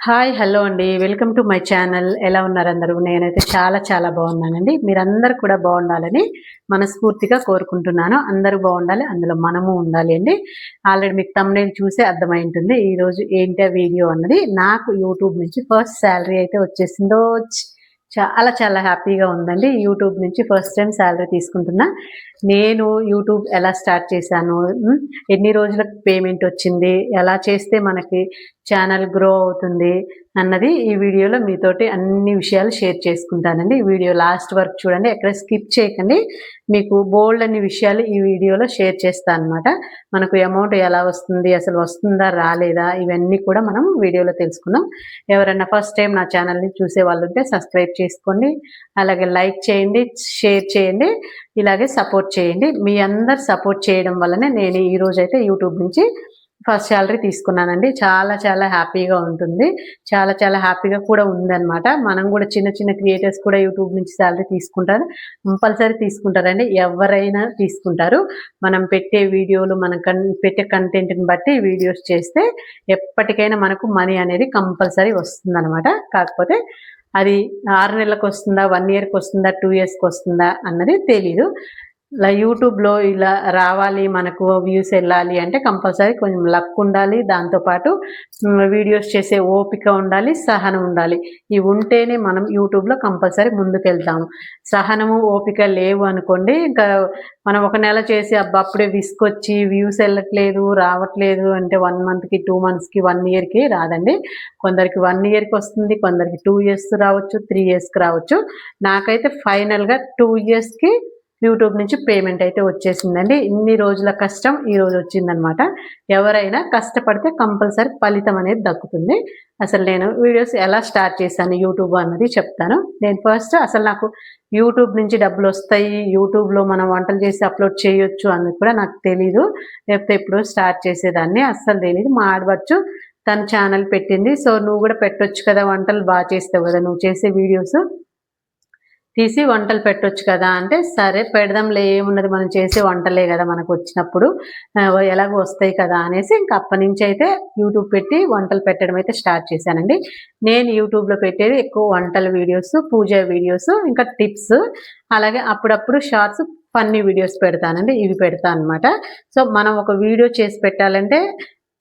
Hi hello అండి. Welcome to my channel. ఎలా ఉన్నారు అందరూ? నేనైతే చాలా చాలా బాగున్నానండి. మీరందరూ కూడా బాగుండాలని మనస్ఫూర్తిగా కోరుకుంటున్నాను. అందరూ బాగుండాలి అందులో మనము ఉండాలి అండి. ఆల్రెడీ మీకు తమ్నేల్ చూసే అర్థమై ఉంటుంది ఈరోజు ఏంటి వీడియో అన్నది నాకు యూట్యూబ్ నుంచి ఫస్ట్ శాలరీ అయితే వచ్చేసిందో చాలా చాలా హ్యాపీగా ఉందండి. యూట్యూబ్ నుంచి ఫస్ట్ టైం శాలరీ తీసుకుంటున్నా. నేను యూట్యూబ్ ఎలా స్టార్ట్ చేశాను? ఎన్ని రోజులకు పేమెంట్ వచ్చింది? ఎలా చేస్తే మనకి ఛానల్ గ్రో అవుతుంది? అన్నది ఈ వీడియోలో మీతోటి అన్ని విషయాలు షేర్ చేసుకుంటానండి. ఈ వీడియో లాస్ట్ వరకు చూడండి. ఎక్కడ స్కిప్ చేయకండి. మీకు బోల్డ్ అన్ని విషయాలు ఈ వీడియోలో షేర్ చేస్తాను అనమాట మనకు అమౌంట్ ఎలా వస్తుంది? అసలు వస్తుందా? రాలేదా? ఇవన్నీ కూడా మనం వీడియోలో తెలుసుకుందాం. ఎవరైనా ఫస్ట్ టైం నా ఛానల్ని చూసే వాళ్ళు ఉంటే సబ్స్క్రైబ్ చేసుకోండి. అలాగే లైక్ చేయండి షేర్ చేయండి. ఇలాగే సపోర్ట్ చేయండి. మీ అందరు సపోర్ట్ చేయడం వల్లనే నేను ఈరోజైతే యూట్యూబ్ నుంచి ఫస్ట్ శాలరీ తీసుకున్నానండి. చాలా చాలా హ్యాపీగా ఉంటుంది. చాలా చాలా హ్యాపీగా కూడా ఉందన్నమాట. మనం కూడా చిన్న చిన్న క్రియేటర్స్ కూడా యూట్యూబ్ నుంచి శాలరీ తీసుకుంటారు. కంపల్సరీ తీసుకుంటారండి. ఎవరైనా తీసుకుంటారు. మనం పెట్టే వీడియోలు మనం పెట్టే కంటెంట్ని బట్టి వీడియోస్ చేస్తే ఎప్పటికైనా మనకు మనీ అనేది కంపల్సరీ వస్తుందన్నమాట. కాకపోతే అది ఆరు నెలలకు వస్తుందా వన్ ఇయర్కి వస్తుందా టూ ఇయర్స్కి వస్తుందా అన్నది తెలీదు. ఇలా యూట్యూబ్లో ఇలా రావాలి మనకు వ్యూస్ వెళ్ళాలి అంటే కంపల్సరీ కొంచెం లక్ ఉండాలి. దాంతోపాటు వీడియోస్ చేసే ఓపిక ఉండాలి సహనం ఉండాలి. ఇవి ఉంటేనే మనం యూట్యూబ్లో కంపల్సరీ ముందుకెళ్తాము. సహనము ఓపిక లేవు అనుకోండి ఇంకా మనం ఒక నెల చేసి అబ్బా అప్పుడే విసుకొచ్చి వ్యూస్ వెళ్ళట్లేదు రావట్లేదు అంటే వన్ మంత్కి టూ మంత్స్కి వన్ ఇయర్కి రాదండి. కొందరికి వన్ ఇయర్కి వస్తుంది కొందరికి టూ ఇయర్స్ రావచ్చు త్రీ ఇయర్స్కి రావచ్చు. నాకైతే ఫైనల్గా టూ ఇయర్స్కి యూట్యూబ్ నుంచి పేమెంట్ అయితే వచ్చేసిందండి. ఇన్ని రోజుల కష్టం ఈ రోజు వచ్చిందనమాట ఎవరైనా కష్టపడితే కంపల్సరీ ఫలితం అనేది దక్కుతుంది. అసలు నేను వీడియోస్ ఎలా స్టార్ట్ చేశాను యూట్యూబ్ అన్నది చెప్తాను. నేను ఫస్ట్ అసలు నాకు యూట్యూబ్ నుంచి డబ్బులు వస్తాయి యూట్యూబ్లో మనం వంటలు చేసి అప్లోడ్ చేయొచ్చు అన్నది కూడా నాకు తెలీదు. లేకపోతే ఎప్పుడు స్టార్ట్ చేసేదాన్ని. అస్సలు తెలియదు. మా ఆడవచ్చు తన ఛానల్ పెట్టింది. సో నువ్వు కూడా పెట్టొచ్చు కదా వంటలు బాగా చేస్తావు కదా నువ్వు చేసే వీడియోస్. తీసి వంటలు పెట్టొచ్చు కదా అంటే సరే పెడదాంలే ఏమున్నది మనం చేసే వంటలే కదా మనకు వచ్చినప్పుడు. ఎలాగో వస్తాయి కదా అనేసి ఇంకా అప్పటి నుంచి అయితే యూట్యూబ్ పెట్టి వంటలు పెట్టడం అయితే స్టార్ట్ చేశానండి. నేను యూట్యూబ్లో పెట్టేది ఎక్కువ వంటల వీడియోస్ పూజ వీడియోస్ ఇంకా టిప్స్. అలాగే అప్పుడప్పుడు షార్ట్స్ ఫన్నీ వీడియోస్ పెడతానండి. ఇవి పెడతా అనమాట సో మనం ఒక వీడియో చేసి పెట్టాలంటే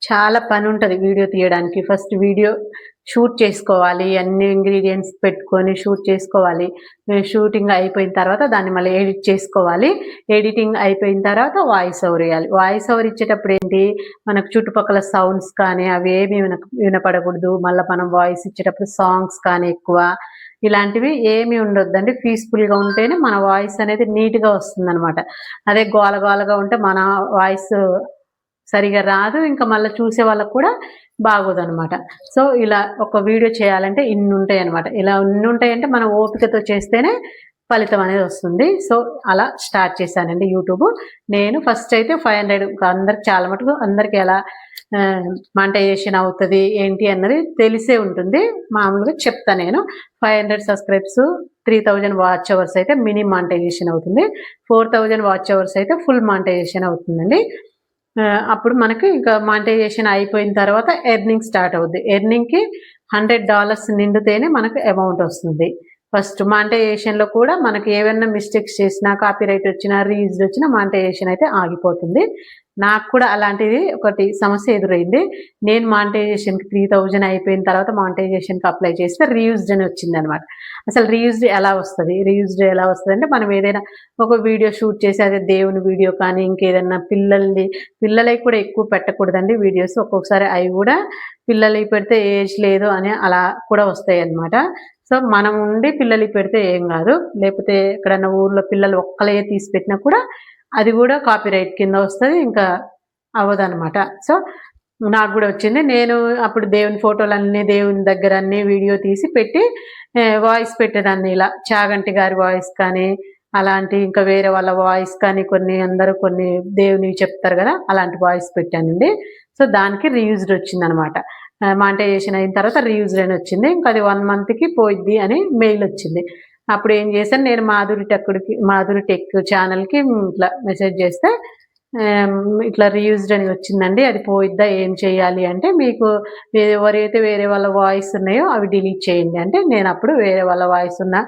చాలా పని ఉంటుంది వీడియో తీయడానికి. ఫస్ట్ వీడియో షూట్ చేసుకోవాలి అన్ని ఇంగ్రీడియంట్స్ పెట్టుకొని షూట్ చేసుకోవాలి. షూటింగ్ అయిపోయిన తర్వాత దాన్ని మళ్ళీ ఎడిట్ చేసుకోవాలి. ఎడిటింగ్ అయిపోయిన తర్వాత వాయిస్ ఓవర్ వేయాలి. వాయిస్ ఓవర్ ఇచ్చేటప్పుడు ఏంటి? మనకు చుట్టుపక్కల సౌండ్స్ కానీ అవి ఏమి వినపడకూడదు. మళ్ళీ మనం వాయిస్ ఇచ్చేటప్పుడు సాంగ్స్ కానీ ఎక్కువ ఇలాంటివి ఏమి ఉండొద్దండి. పీస్ఫుల్గా ఉంటేనే మన వాయిస్ అనేది నీట్గా వస్తుంది అనమాట అదే గోల గోలగా ఉంటే మన వాయిస్ సరిగా రాదు. ఇంకా మళ్ళీ చూసే వాళ్ళకు కూడా బాగోదు అనమాట సో ఇలా ఒక వీడియో చేయాలంటే ఇన్ని ఉంటాయి అనమాట ఇలా ఇన్ని ఉంటాయంటే మనం ఓపికతో చేస్తేనే ఫలితం అనేది వస్తుంది. సో అలా స్టార్ట్ చేశానండి యూట్యూబ్. నేను ఫస్ట్ అయితే ఫైవ్ హండ్రెడ్ అందరికి చాలా మటుకు అందరికి ఎలా మాంటైజేషన్ అవుతుంది ఏంటి అన్నది తెలిసే ఉంటుంది. మామూలుగా చెప్తా నేను. Five hundred subscribes three thousand watch hours అయితే మినీ మాంటైజేషన్ అవుతుంది. ఫోర్ థౌజండ్ వాచ్ అవర్స్ అయితే ఫుల్ మాంటైజేషన్ అవుతుందండి. అప్పుడు మనకి ఇంకా మానిటైజేషన్ అయిపోయిన తర్వాత ఎర్నింగ్ స్టార్ట్ అవుద్ది. ఎర్నింగ్కి హండ్రెడ్ డాలర్స్ నిండితేనే మనకు అమౌంట్ వస్తుంది. ఫస్ట్ మానిటైజేషన్లో కూడా మనకి ఏమైనా మిస్టేక్స్ చేసినా కాపీరైట్ వచ్చినా రీయూజ్ వచ్చినా మానిటైజేషన్ అయితే ఆగిపోతుంది. నాకు కూడా అలాంటిది ఒకటి సమస్య ఎదురైంది. నేను మానిటైజేషన్కి త్రీ థౌజండ్ అయిపోయిన తర్వాత మానిటైజేషన్కి అప్లై చేస్తే రీయూజ్డ్ అని వచ్చింది అనమాట అసలు రీయూజ్డ్ ఎలా వస్తుంది? రీయూజ్డ్ ఎలా వస్తుంది అంటే మనం ఏదైనా ఒక వీడియో షూట్ చేసి అదే దేవుని వీడియో కానీ ఇంకేదైనా పిల్లల్ని పిల్లలకి కూడా ఎక్కువ పెట్టకూడదండి వీడియోస్. ఒక్కొక్కసారి అవి కూడా పిల్లలకి పెడితే ఏజ్ లేదు అని అలా కూడా వస్తాయి అనమాట సో మనం ఉండి పిల్లలకి పెడితే ఏం కాదు. లేకపోతే ఎక్కడన్నా ఊర్లో పిల్లలు ఒక్కలే తీసి పెట్టినా కూడా అది కూడా కాపీ రైట్ కింద వస్తుంది ఇంకా అవ్వదనమాట సో నాకు కూడా వచ్చింది. నేను అప్పుడు దేవుని ఫోటోలు అన్నీ దేవుని దగ్గర అన్నీ వీడియో తీసి పెట్టి వాయిస్ పెట్టేదాన్ని ఇలా. చాగంటి గారి వాయిస్ కానీ అలాంటి ఇంకా వేరే వాళ్ళ వాయిస్ కానీ కొన్ని అందరూ కొన్ని దేవుని చెప్తారు కదా అలాంటి వాయిస్ పెట్టానండి. సో దానికి రీయూజ్డ్ వచ్చింది అనమాట మాంటైజేషన్ అయిన తర్వాత రీయూజ్డ్ అని వచ్చింది. ఇంకా అది వన్ మంత్కి పోయిద్ది అని మెయిల్ వచ్చింది. అప్పుడు ఏం చేశాను నేను మాధురి టెక్కుడికి మాధురి టెక్ ఛానల్కి ఇట్లా మెసేజ్ చేస్తే ఇట్లా రీయూజ్డ్ అని వచ్చిందండి అది పోయిద్దా ఏం చేయాలి అంటే మీకు ఎవరైతే వేరే వాళ్ళ వాయిస్ ఉన్నాయో అవి డిలీట్ చేయండి అంటే నేను అప్పుడు వేరే వాళ్ళ వాయిస్ ఉన్న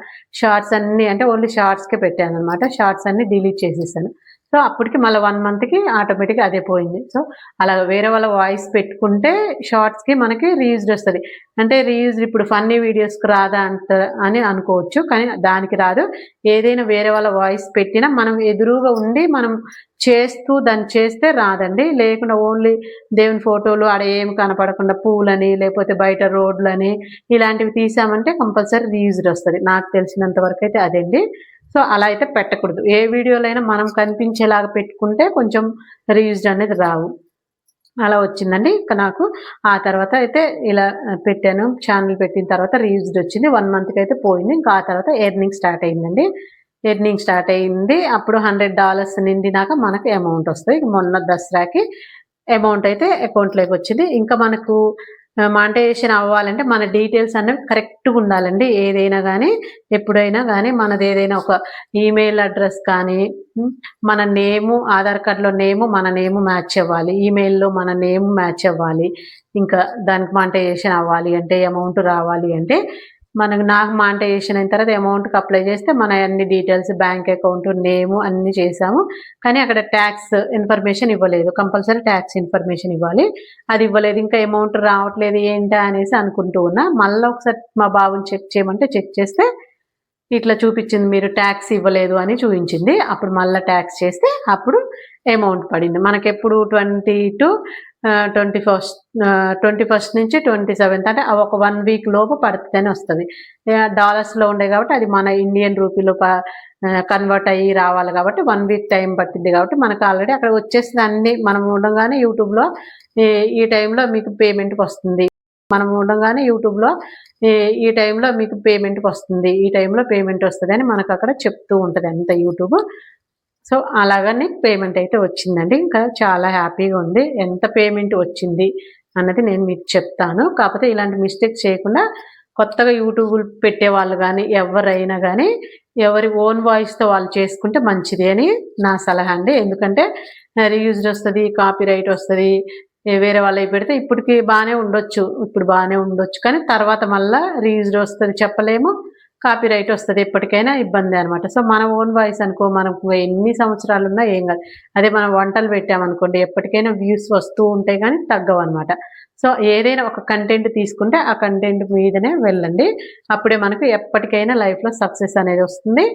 షార్ట్స్ అన్నీ అంటే ఓన్లీ షార్ట్స్కే పెట్టాను అనమాట షార్ట్స్ అన్నీ డిలీట్ చేసేసాను. సో అప్పటికి మళ్ళీ వన్ మంత్కి ఆటోమేటిక్గా అదే పోయింది. సో అలా వేరే వాళ్ళ వాయిస్ పెట్టుకుంటే షార్ట్స్కి మనకి రీయూజ్డ్ వస్తుంది. అంటే రీయూజ్డ్ ఇప్పుడు ఫన్నీ వీడియోస్కి రాదా అంత అని అనుకోవచ్చు కానీ దానికి రాదు. ఏదైనా వేరే వాళ్ళ వాయిస్ పెట్టినా మనం ఎదురుగా ఉండి మనం చేస్తూ దాన్ని చేస్తే రాదండి. లేకుండా ఓన్లీ దేవుని ఫోటోలు ఆడ ఏం కనపడకుండా పూలని లేకపోతే బయట రోడ్లని ఇలాంటివి తీసామంటే కంపల్సరీ రీయూజ్డ్ వస్తుంది. నాకు తెలిసినంత వరకు అయితే అదండి. సో అలా అయితే పెట్టకూడదు. ఏ వీడియోలైనా మనం కనిపించేలాగా పెట్టుకుంటే కొంచెం రీయూజ్డ్ అనేది రావు. అలా వచ్చిందండి. ఇక నాకు ఆ తర్వాత అయితే ఇలా పెట్టాను. ఛానల్ పెట్టిన తర్వాత రీయూజ్డ్ వచ్చింది. వన్ మంత్కి అయితే పోయింది. ఇంకా ఆ తర్వాత ఎర్నింగ్ స్టార్ట్ అయిందండి. ఎర్నింగ్ స్టార్ట్ అయింది. అప్పుడు హండ్రెడ్ డాలర్స్ నిండినాక మనకు అమౌంట్ వస్తుంది. మొన్న దసరాకి అమౌంట్ అయితే అకౌంట్లోకి వచ్చింది. ఇంకా మనకు మానిటైజేషన్ అవ్వాలంటే మన డీటెయిల్స్ అనేవి కరెక్ట్గా ఉండాలండి. ఏదైనా కానీ ఎప్పుడైనా కానీ మనది ఏదైనా ఒక ఈమెయిల్ అడ్రస్ కానీ మన నేము ఆధార్ కార్డులో నేము మన నేము మ్యాచ్ అవ్వాలి. ఈమెయిల్లో మన నేమ్ మ్యాచ్ అవ్వాలి. ఇంకా దానికి మానిటైజేషన్ అవ్వాలి అంటే అమౌంట్ రావాలి అంటే మనకు నాకు మానిటైజేషన్ అయిన తర్వాత అమౌంట్కి అప్లై చేస్తే మన అన్ని డీటెయిల్స్ బ్యాంక్ అకౌంట్ నేము అన్ని చేసాము కానీ అక్కడ ట్యాక్స్ ఇన్ఫర్మేషన్ ఇవ్వలేదు. కంపల్సరీ ట్యాక్స్ ఇన్ఫర్మేషన్ ఇవ్వాలి. అది ఇవ్వలేదు. ఇంకా అమౌంట్ రావట్లేదు ఏంటా అనేసి అనుకుంటూ ఉన్నా. మళ్ళీ ఒకసారి మా బాబుని చెక్ చేయమంటే చెక్ చేస్తే ఇట్లా చూపించింది మీరు ట్యాక్స్ ఇవ్వలేదు అని చూపించింది. అప్పుడు మళ్ళీ ట్యాక్స్ చేస్తే అప్పుడు అమౌంట్ పడింది. మనకెప్పుడు twenty two twenty first twenty first నుంచి ట్వంటీ సెవెంత్ అంటే ఒక వన్ వీక్ లోపు పడుతుందని వస్తుంది. డాలర్స్లో ఉండే కాబట్టి అది మన ఇండియన్ రూపీలో కన్వర్ట్ అయ్యి రావాలి కాబట్టి వన్ వీక్ టైం పట్టింది కాబట్టి మనకు ఆల్రెడీ అక్కడ వచ్చేసింది అన్ని. మనం ఉండగానే యూట్యూబ్లో ఈ టైంలో మీకు పేమెంట్కి వస్తుంది. మనం ఉండగానే యూట్యూబ్లో ఈ- ఈ టైంలో మీకు పేమెంట్కి వస్తుంది. ఈ టైంలో పేమెంట్ వస్తుంది అని మనకు అక్కడ చెప్తూ ఉంటుంది అంత యూట్యూబ్ సో అలాగనే పేమెంట్ అయితే వచ్చిందండి. ఇంకా చాలా హ్యాపీగా ఉంది. ఎంత పేమెంట్ వచ్చింది అన్నది నేను మీకు చెప్తాను. కాకపోతే ఇలాంటి మిస్టేక్ చేయకుండా కొత్తగా యూట్యూబ్ పెట్టే వాళ్ళు కానీ ఎవరైనా కానీ ఎవరి ఓన్ వాయిస్తో వాళ్ళు చేసుకుంటే మంచిది అని నా సలహా అండి. ఎందుకంటే రీయూజ్డ్ వస్తుంది కాపీ రైట్ వస్తుంది వేరే వాళ్ళవి పెడితే ఇప్పటికి బాగానే ఉండొచ్చు. ఇప్పుడు బాగానే ఉండొచ్చు. కానీ తర్వాత మళ్ళీ రీయూజ్డ్ వస్తుంది చెప్పలేము. కాపీ రైట్ వస్తుంది ఎప్పటికైనా ఇబ్బంది అనమాట సో మన ఓన్ వాయిస్ అనుకో మనకు ఎన్ని సంవత్సరాలు ఉన్నా ఏం కాదు. అదే మనం వంటలు పెట్టామనుకోండి ఎప్పటికైనా వ్యూస్ వస్తూ ఉంటాయి కానీ తగ్గవు అనమాట సో ఏదైనా ఒక కంటెంట్ తీసుకుంటే ఆ కంటెంట్ మీదనే వెళ్ళండి. అప్పుడే మనకు ఎప్పటికైనా లైఫ్లో సక్సెస్ అనేది వస్తుంది.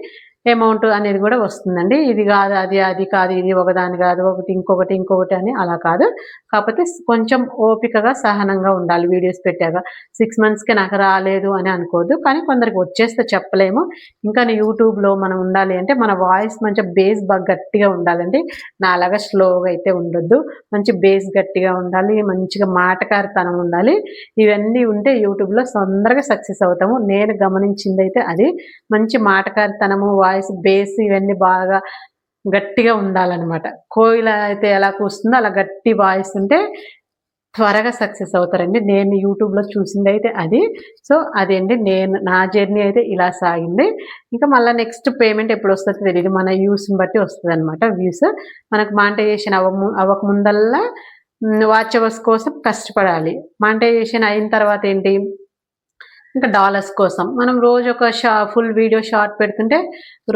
అమౌంట్ అనేది కూడా వస్తుందండి. ఇది కాదు అది అది కాదు ఇది ఒకదాని కాదు ఒకటి ఇంకొకటి ఇంకొకటి అని అలా కాదు. కాకపోతే కొంచెం ఓపికగా సహనంగా ఉండాలి వీడియోస్ పెట్టాక. సిక్స్ మంత్స్కి నాకు రాలేదు అని అనుకోవద్దు. కానీ కొందరికి వచ్చేస్తే చెప్పలేము. ఇంకా యూట్యూబ్లో మనం ఉండాలి అంటే మన వాయిస్ మంచి బేస్ బాగా గట్టిగా ఉండాలండి. నాలాగా స్లోగా అయితే ఉండొద్దు. మంచి బేస్ గట్టిగా ఉండాలి. మంచిగా మాటకారితనం ఉండాలి. ఇవన్నీ ఉంటే యూట్యూబ్లో తొందరగా సక్సెస్ అవుతాము. నేను గమనించింది అయితే అది. మంచి మాటకారితనము వాయిస్ బేస్ ఇవన్నీ బాగా గట్టిగా ఉండాలన్నమాట. కోయిల అయితే ఎలా కూస్తుందో అలా గట్టి వాయిస్ ఉంటే త్వరగా సక్సెస్ అవుతారండి. నేను యూట్యూబ్లో చూసింది అయితే అది. సో అదేంటి నేను నా జర్నీ అయితే ఇలా సాగింది. ఇంకా మళ్ళీ నెక్స్ట్ పేమెంట్ ఎప్పుడు వస్తుందో తెలియదు మన వ్యూస్ని బట్టి వస్తుంది అనమాట వ్యూస్. మనకు మానిటైజేషన్ అవ్వ అవ్వక ముందల్లా వాచ్ అవర్స్ కోసం కష్టపడాలి. మానిటైజేషన్ అయిన తర్వాత ఏంటి? ఇంకా డాలర్స్ కోసం. మనం రోజు ఒక షా ఫుల్ వీడియో షార్ట్ పెడుతుంటే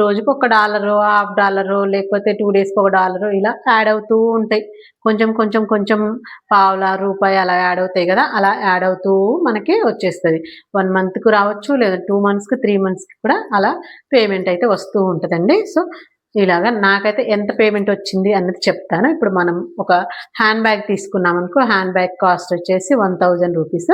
రోజుకు ఒక డాలరు హాఫ్ డాలరు లేకపోతే టూ డేస్కి ఒక డాలరు ఇలా యాడ్ అవుతూ ఉంటాయి. కొంచెం కొంచెం కొంచెం పావుల రూపాయి అలా యాడ్ అవుతాయి కదా అలా యాడ్ అవుతూ మనకి వచ్చేస్తుంది. వన్ మంత్కు రావచ్చు లేదా టూ మంత్స్కి త్రీ మంత్స్కి కూడా అలా పేమెంట్ అయితే వస్తూ ఉంటుందండి. సో ఇలాగా నాకైతే ఎంత పేమెంట్ వచ్చింది అన్నది చెప్తాను. ఇప్పుడు మనం ఒక హ్యాండ్ బ్యాగ్ తీసుకున్నాం అనుకో హ్యాండ్ బ్యాగ్ కాస్ట్ వచ్చేసి వన్ థౌజండ్ రూపీస్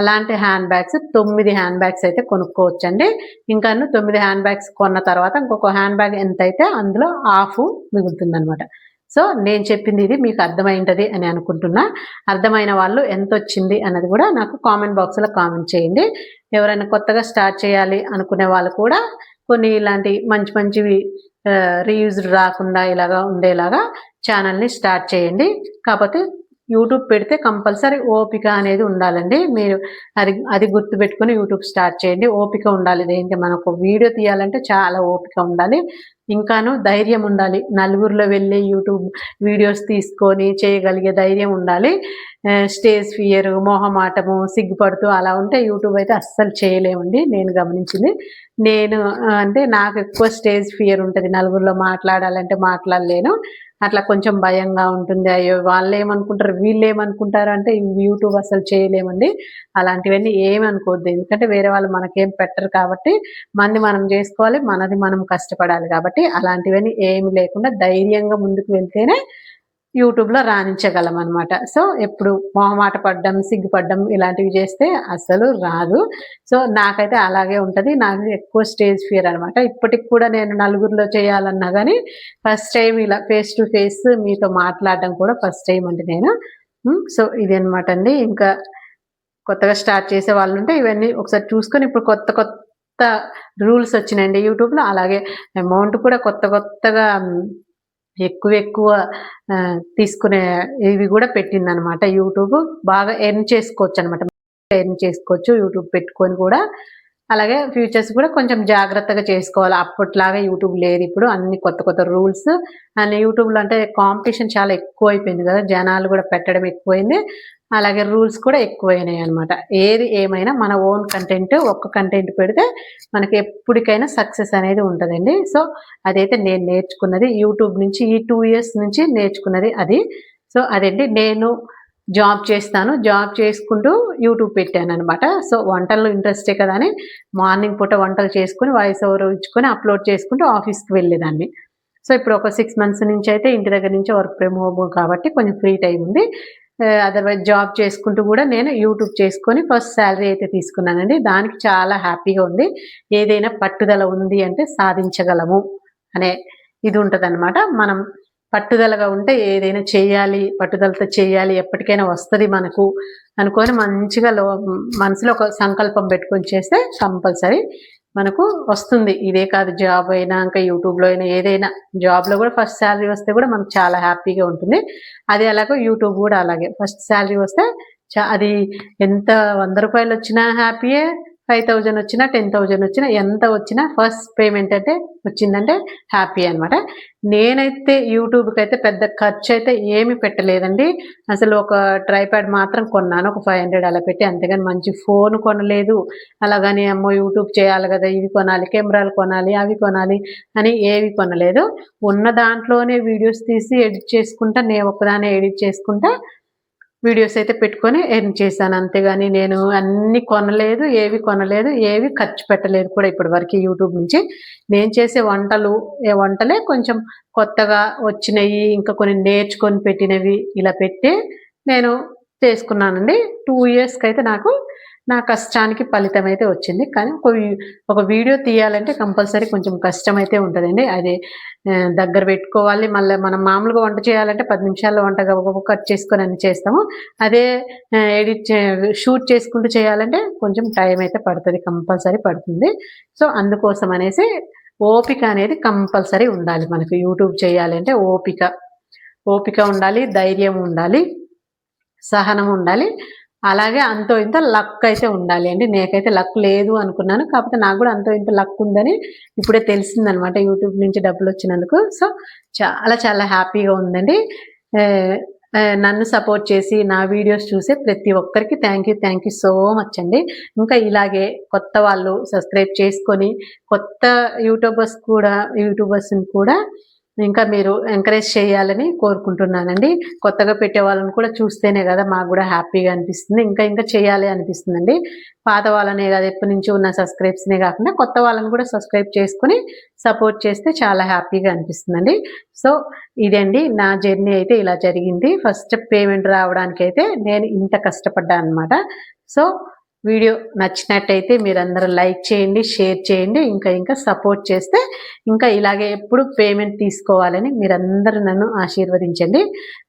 అలాంటి హ్యాండ్ బ్యాగ్స్ తొమ్మిది హ్యాండ్ బ్యాగ్స్ అయితే కొనుక్కోవచ్చండి. ఇంకా తొమ్మిది హ్యాండ్ బ్యాగ్స్ కొన్న తర్వాత ఇంకొక హ్యాండ్ బ్యాగ్ ఎంత అయితే అందులో ఆఫ్ మిగులుతుంది అనమాట సో నేను చెప్పింది ఇది మీకు అర్థమైంటది అని అనుకుంటున్నా. అర్థమైన వాళ్ళు ఎంత వచ్చింది అన్నది కూడా నాకు కామెంట్ బాక్స్లో కామెంట్ చేయండి. ఎవరైనా కొత్తగా స్టార్ట్ చేయాలి అనుకునే వాళ్ళు కూడా కొన్ని ఇలాంటి మంచి మంచివి రీయూజ్డ్ రాకుండా ఇలాగా ఉండేలాగా ఛానల్ని స్టార్ట్ చేయండి. కాకపోతే యూట్యూబ్ పెడితే కంపల్సరీ ఓపిక అనేది ఉండాలండి. మీరు అది అది గుర్తుపెట్టుకుని యూట్యూబ్ స్టార్ట్ చేయండి. ఓపిక ఉండాలి. ఏంటి మనకు వీడియో తీయాలంటే చాలా ఓపిక ఉండాలి. ఇంకాను ధైర్యం ఉండాలి. నలుగురిలో వెళ్ళి యూట్యూబ్ వీడియోస్ తీసుకొని చేయగలిగే ధైర్యం ఉండాలి. స్టేజ్ ఫియర్ మొహమాటము సిగ్గుపడుతూ అలా ఉంటే యూట్యూబ్ అయితే అస్సలు చేయలేమండి. నేను గమనించింది. నేను అంటే నాకు ఎక్కువ స్టేజ్ ఫియర్ ఉంటుంది. నలుగురిలో మాట్లాడాలంటే మాట్లాడలేను. అట్లా కొంచెం భయంగా ఉంటుంది. అయ్యో వాళ్ళు ఏమనుకుంటారు వీళ్ళు ఏమనుకుంటారు అంటే యూట్యూబ్ అసలు చేయలేమండి. అలాంటివన్నీ ఏమనుకోవద్దు. ఎందుకంటే వేరే వాళ్ళు మనకేం పెట్టరు కాబట్టి మంది మనం చేసుకోవాలి మనది మనం కష్టపడాలి కాబట్టి అలాంటివన్నీ ఏమి లేకుండా ధైర్యంగా ముందుకు వెళ్తేనే యూట్యూబ్లో రాణించగలం అనమాట సో ఎప్పుడు మొహమాట పడ్డం సిగ్గుపడ్డం ఇలాంటివి చేస్తే అసలు రాదు. సో నాకైతే అలాగే ఉంటుంది. నాకు ఎక్కువ స్టేజ్ ఫియర్ అనమాట ఇప్పటికి కూడా నేను నలుగురిలో చేయాలన్నా కానీ ఫస్ట్ టైం ఇలా ఫేస్ టు ఫేస్ మీతో మాట్లాడడం కూడా ఫస్ట్ టైం అండి నేను. సో ఇది అనమాట అండి. ఇంకా కొత్తగా స్టార్ట్ చేసే వాళ్ళు ఉంటే ఇవన్నీ ఒకసారి చూసుకొని ఇప్పుడు కొత్త కొత్త రూల్స్ వచ్చినాయండి యూట్యూబ్లో. అలాగే అమౌంట్ కూడా కొత్త కొత్తగా ఎక్కువ ఎక్కువ తీసుకునే ఇవి కూడా పెట్టింది అనమాట యూట్యూబ్ బాగా ఎర్న్ చేసుకోవచ్చు అనమాట ఎర్న్ చేసుకోవచ్చు యూట్యూబ్ పెట్టుకొని కూడా. అలాగే ఫ్యూచర్స్ కూడా కొంచెం జాగ్రత్తగా చేసుకోవాలి. అప్పట్లాగా యూట్యూబ్ లేదు ఇప్పుడు. అన్ని కొత్త కొత్త రూల్స్. అండ్ యూట్యూబ్లో అంటే కాంపిటీషన్ చాలా ఎక్కువ అయిపోయింది కదా. జనాలు కూడా పెట్టడం ఎక్కువైంది. అలాగే రూల్స్ కూడా ఎక్కువైనాయి అనమాట ఏది ఏమైనా మన ఓన్ కంటెంట్ ఒక్క కంటెంట్ పెడితే మనకి ఎప్పటికైనా సక్సెస్ అనేది ఉంటుందండి. సో అదైతే నేను నేర్చుకున్నది యూట్యూబ్ నుంచి ఈ టూ ఇయర్స్ నుంచి నేర్చుకున్నది అది. సో అదండి నేను జాబ్ చేస్తాను. జాబ్ చేసుకుంటూ యూట్యూబ్ పెట్టాను అనమాట సో వంటల్లో ఇంట్రెస్టే కదా అని మార్నింగ్ పూట వంటలు చేసుకుని వాయిస్ ఓవర్ ఇచ్చుకొని అప్లోడ్ చేసుకుంటూ ఆఫీస్కి వెళ్ళేదాన్ని. సో ఇప్పుడు ఒక సిక్స్ మంత్స్ నుంచి అయితే ఇంటి దగ్గర నుంచి వర్క్ ఫ్రమ్ హోమ్ కాబట్టి కొంచెం ఫ్రీ టైం ఉంది. అదర్వైజ్ జాబ్ చేసుకుంటూ కూడా నేను యూట్యూబ్ చేసుకొని ఫస్ట్ శాలరీ అయితే తీసుకున్నానండి. దానికి చాలా హ్యాపీగా ఉంది. ఏదైనా పట్టుదల ఉంది అంటే సాధించగలము అనే ఇది ఉంటుందన్నమాట. మనం పట్టుదలగా ఉంటే ఏదైనా చేయాలి పట్టుదలతో చేయాలి ఎప్పటికైనా వస్తుంది మనకు అనుకొని మంచిగా లో మనసులో ఒక సంకల్పం పెట్టుకొని చేస్తే కంపల్సరీ మనకు వస్తుంది. ఇదే కాదు జాబ్ అయినా ఇంకా యూట్యూబ్లో అయినా ఏదైనా జాబ్లో కూడా ఫస్ట్ శాలరీ వస్తే కూడా మనకు చాలా హ్యాపీగా ఉంటుంది. అది అలాగే యూట్యూబ్ కూడా అలాగే. ఫస్ట్ శాలరీ వస్తే అది ఎంత వంద రూపాయలు వచ్చినా హ్యాపీయే ఫైవ్ థౌజండ్ వచ్చినా టెన్ థౌజండ్ వచ్చినా ఎంత వచ్చినా ఫస్ట్ పేమెంట్ అంటే వచ్చిందంటే హ్యాపీ అనమాట నేనైతే యూట్యూబ్కి అయితే పెద్ద ఖర్చు అయితే ఏమి పెట్టలేదండి. అసలు ఒక ట్రైప్యాడ్ మాత్రం కొన్నాను ఒక ఫైవ్ హండ్రెడ్ అలా పెట్టి. అంతేగాని మంచి ఫోన్ కొనలేదు. అలాగని అమ్మో యూట్యూబ్ చేయాలి కదా ఇవి కొనాలి కెమెరాలు కొనాలి అవి కొనాలి అని ఏవి కొనలేదు. ఉన్న దాంట్లోనే వీడియోస్ తీసి ఎడిట్ చేసుకుంటా నేను ఒకదానే ఎడిట్ చేసుకుంటా వీడియోస్ అయితే పెట్టుకొని ఎర్న్ చేశాను అంతేగాని నేను అన్ని కొనలేదు ఏవి కొనలేదు ఏవి ఖర్చు పెట్టలేదు కూడా ఇప్పటి వరకు యూట్యూబ్ నుంచి. నేను చేసే వంటలు ఏ వంటలే కొంచెం కొత్తగా వచ్చినవి ఇంకా కొన్ని నేర్చుకొని పెట్టినవి ఇలా పెట్టి నేను చేసుకున్నానండి. టూ ఇయర్స్కి అయితే నాకు నా కష్టానికి ఫలితం అయితే వచ్చింది. కానీ ఒక ఒక వీడియో తీయాలంటే కంపల్సరీ కొంచెం కష్టం అయితే ఉంటుందండి. అది దగ్గర పెట్టుకోవాలి. మళ్ళీ మనం మామూలుగా వంట చేయాలంటే పది నిమిషాల్లో వంట కట్ చేసుకొని అన్ని చేస్తాము. అదే ఎడిట్ షూట్ చేసుకుంటూ చేయాలంటే కొంచెం టైం అయితే పడుతుంది. కంపల్సరీ పడుతుంది. సో అందుకోసం అనేసి ఓపిక అనేది కంపల్సరీ ఉండాలి మనకు. యూట్యూబ్ చేయాలంటే ఓపిక. ఓపిక ఉండాలి ధైర్యం ఉండాలి సహనం ఉండాలి. అలాగే అంతో ఇంత లక్ అయితే ఉండాలి. అండి నేకైతే లక్ లేదు అనుకున్నాను. కాకపోతే నాకు కూడా అంతో ఇంత లక్ ఉందని ఇప్పుడే తెలిసిందనమాట యూట్యూబ్ నుంచి డబ్బులు వచ్చినందుకు. సో చాలా చాలా హ్యాపీగా ఉందండి. నన్ను సపోర్ట్ చేసి నా వీడియోస్ చూసే ప్రతి ఒక్కరికి thank you thank you so much అండి. ఇంకా ఇలాగే కొత్త వాళ్ళు సబ్స్క్రైబ్ చేసుకొని కొత్త యూట్యూబర్స్ కూడా యూట్యూబర్స్ని కూడా ఇంకా మీరు ఎంకరేజ్ చేయాలని కోరుకుంటున్నానండి. కొత్తగా పెట్టే వాళ్ళని కూడా చూస్తేనే కదా మాకు కూడా హ్యాపీగా అనిపిస్తుంది. ఇంకా ఇంకా చేయాలి అనిపిస్తుందండి. పాత వాళ్ళనే కదా ఎప్పటి నుంచి ఉన్న సబ్స్క్రైబ్స్నే కాకుండా కొత్త వాళ్ళని కూడా సబ్స్క్రైబ్ చేసుకుని సపోర్ట్ చేస్తే చాలా హ్యాపీగా అనిపిస్తుందండి. సో ఇదండి నా జర్నీ అయితే ఇలా జరిగింది. ఫస్ట్ పేమెంట్ రావడానికి అయితే నేను ఇంత కష్టపడ్డా అనమాట సో వీడియో నచ్చినట్టయితే మీరందరూ లైక్ చేయండి షేర్ చేయండి ఇంకా ఇంకా సపోర్ట్ చేస్తే ఇంకా ఇలాగే ఎప్పుడు పేమెంట్ తీసుకోవాలని మీరందరూ నన్ను ఆశీర్వదించండి.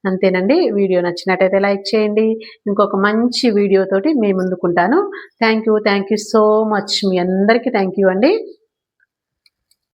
అంతేనండి. వీడియో నచ్చినట్టయితే లైక్ చేయండి. ఇంకొక మంచి వీడియోతోటి మీ ముందుకుంటాను. Thank you. Thank you so much. మీ అందరికీ థ్యాంక్ యూ అండి.